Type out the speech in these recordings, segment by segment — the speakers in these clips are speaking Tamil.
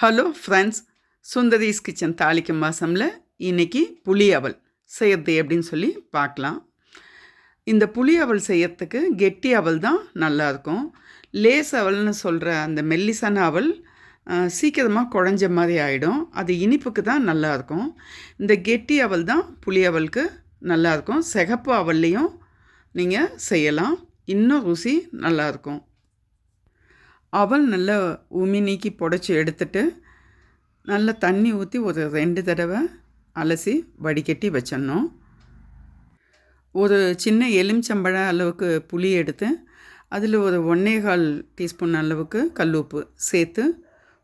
ஹலோ ஃப்ரெண்ட்ஸ் சுந்தரிஸ் கிச்சன் தாளிக்கும் மாதமில் இன்றைக்கி புளி அவல். செய்யறது எப்படின்னு சொல்லி பார்க்கலாம். இந்த புளி அவல் செய்யறதுக்கு கெட்டி அவல் தான் நல்லாயிருக்கும் லேஸ் அவல்னு சொல்கிற அந்த மெல்லிசான அவல் சீக்கிரமாக குழஞ்ச மாதிரி ஆகிடும் அது இனிப்புக்கு தான் நல்லாயிருக்கும் இந்த கெட்டி அவல் தான் புளி அவலுக்கு நல்லாயிருக்கும் சிகப்பு அவல்லையும் நீங்கள் செய்யலாம். இன்னும் ருசி நல்லாயிருக்கும் அவல் நல்லா உமி நீக்கி புடச்சி எடுத்துட்டு நல்லா தண்ணி ஊற்றி ஒரு ரெண்டு தடவை அலசி வடிகட்டி வச்சிடணும். ஒரு சின்ன எலுமிச்சம்பழ அளவுக்கு புளி எடுத்து அதில் ஒரு ஒன்னேகால் டீஸ்பூன் அளவுக்கு கல் உப்பு சேர்த்து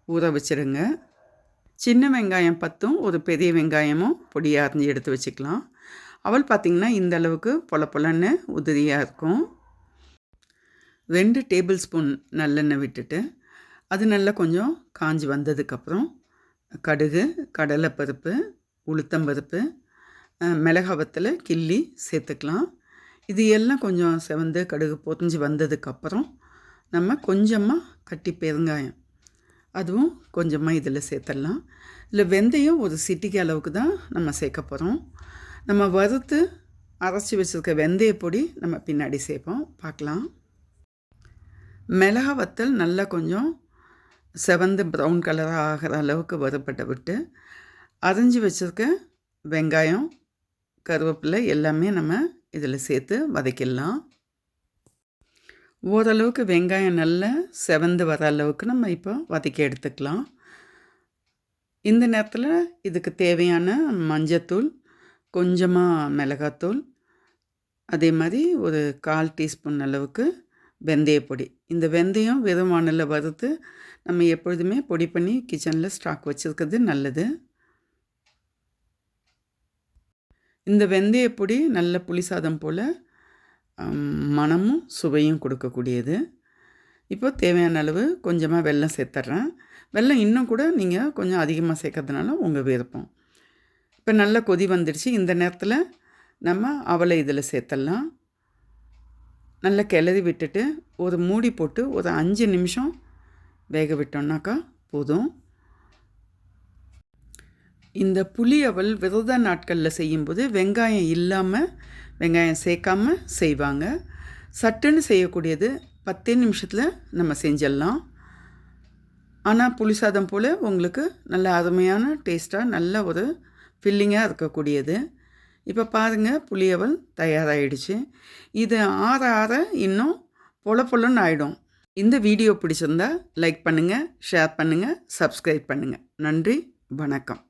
ஊற வச்சுருங்க சின்ன வெங்காயம் பத்தும் ஒரு பெரிய வெங்காயமும் பொடியாக அரிஞ்சு எடுத்து வச்சுக்கலாம். அவள் பார்த்திங்கன்னா இந்த அளவுக்கு பொல பொலன்னு உதிரியாக இருக்கும். ரெண்டு டேபிள் ஸ்பூன் நல்லெண்ணெய் விட்டுட்டு அது நல்லா கொஞ்சம் காஞ்சி வந்ததுக்கப்புறம் கடுகு கடலைப்பருப்பு உளுத்தம்பருப்பு மிளகாவத்தில் கிள்ளி சேர்த்துக்கலாம். இது எல்லாம் கொஞ்சம் செவந்து கடுகு பொறிஞ்சு வந்ததுக்கப்புறம் நம்ம கொஞ்சமாக கட்டி பெருங்காயம். அதுவும் கொஞ்சமாக இதில் சேர்த்துடலாம். இல்லை வெந்தயம் ஒரு சிட்டிக்கு அளவுக்கு தான் நம்ம சேர்க்க போகிறோம். நம்ம வறுத்து அரைச்சி வச்சுருக்க வெந்தய பொடி நம்ம பின்னாடி சேர்ப்போம். பார்க்கலாம். மிளகா வத்தல் நல்லா கொஞ்சம் செவந்து ப்ரௌன் கலராக ஆகிற அளவுக்கு வறுப்பட்ட விட்டு அரைஞ்சி வச்சுருக்க வெங்காயம் கருவேப்பிலை எல்லாமே நம்ம இதில் சேர்த்து வதக்கிடலாம். ஓரளவுக்கு வெங்காயம் நல்லா செவந்து வர அளவுக்கு நம்ம இப்போ வதக்கி எடுத்துக்கலாம். இந்த நேரத்தில் இதுக்கு தேவையான மஞ்சத்தூள் கொஞ்சமாக மிளகாத்தூள் அதே மாதிரி ஒரு கால் டீஸ்பூன் அளவுக்கு வெந்தயப்பொடி இந்த வெந்தயம் வெறும் வானலில் வறுத்து நம்ம எப்பொழுதுமே பொடி பண்ணி கிச்சனில் ஸ்டாக் வச்சுருக்கிறது நல்லது. இந்த வெந்தயப்பொடி நல்ல புளி சாதம் போல் மனமும் சுவையும் கொடுக்கக்கூடியது. இப்போ தேவையான அளவு கொஞ்சமாக வெல்லம் சேர்த்துட்றேன் வெல்லம் இன்னும் கூட நீங்கள் கொஞ்சம் அதிகமாக சேர்க்கறதுனால உங்கள் விருப்பம். இப்போ நல்லா கொதி வந்துடுச்சு. இந்த நேரத்தில் நம்ம அவளை இதில் சேர்த்துடலாம் நல்லா கிளறி விட்டுட்டு ஒரு மூடி போட்டு ஒரு அஞ்சு நிமிஷம் வேக விட்டோம்னாக்கா போதும். இந்த புளி அவல் விரத நாட்களில் செய்யும்போது வெங்காயம் இல்லாமல் வெங்காயம் சேர்க்காம செய்வாங்க. சட்டுன்னு செய்யக்கூடியது பத்தே நிமிஷத்தில் நம்ம செஞ்சிடலாம். ஆனால் புளி சாதம் போல் உங்களுக்கு நல்ல அருமையான டேஸ்ட்டாக நல்ல ஒரு ஃபில்லிங்காக இருக்கக்கூடியது. இப்போ பாருங்கள் புளியவல் தயாராகிடுச்சு இது ஆற ஆற இன்னும் பொல பொலன்னு ஆகிடும் இந்த வீடியோ பிடிச்சிருந்தா லைக் பண்ணுங்கள் ஷேர் பண்ணுங்கள் சப்ஸ்கிரைப் பண்ணுங்கள் நன்றி வணக்கம்.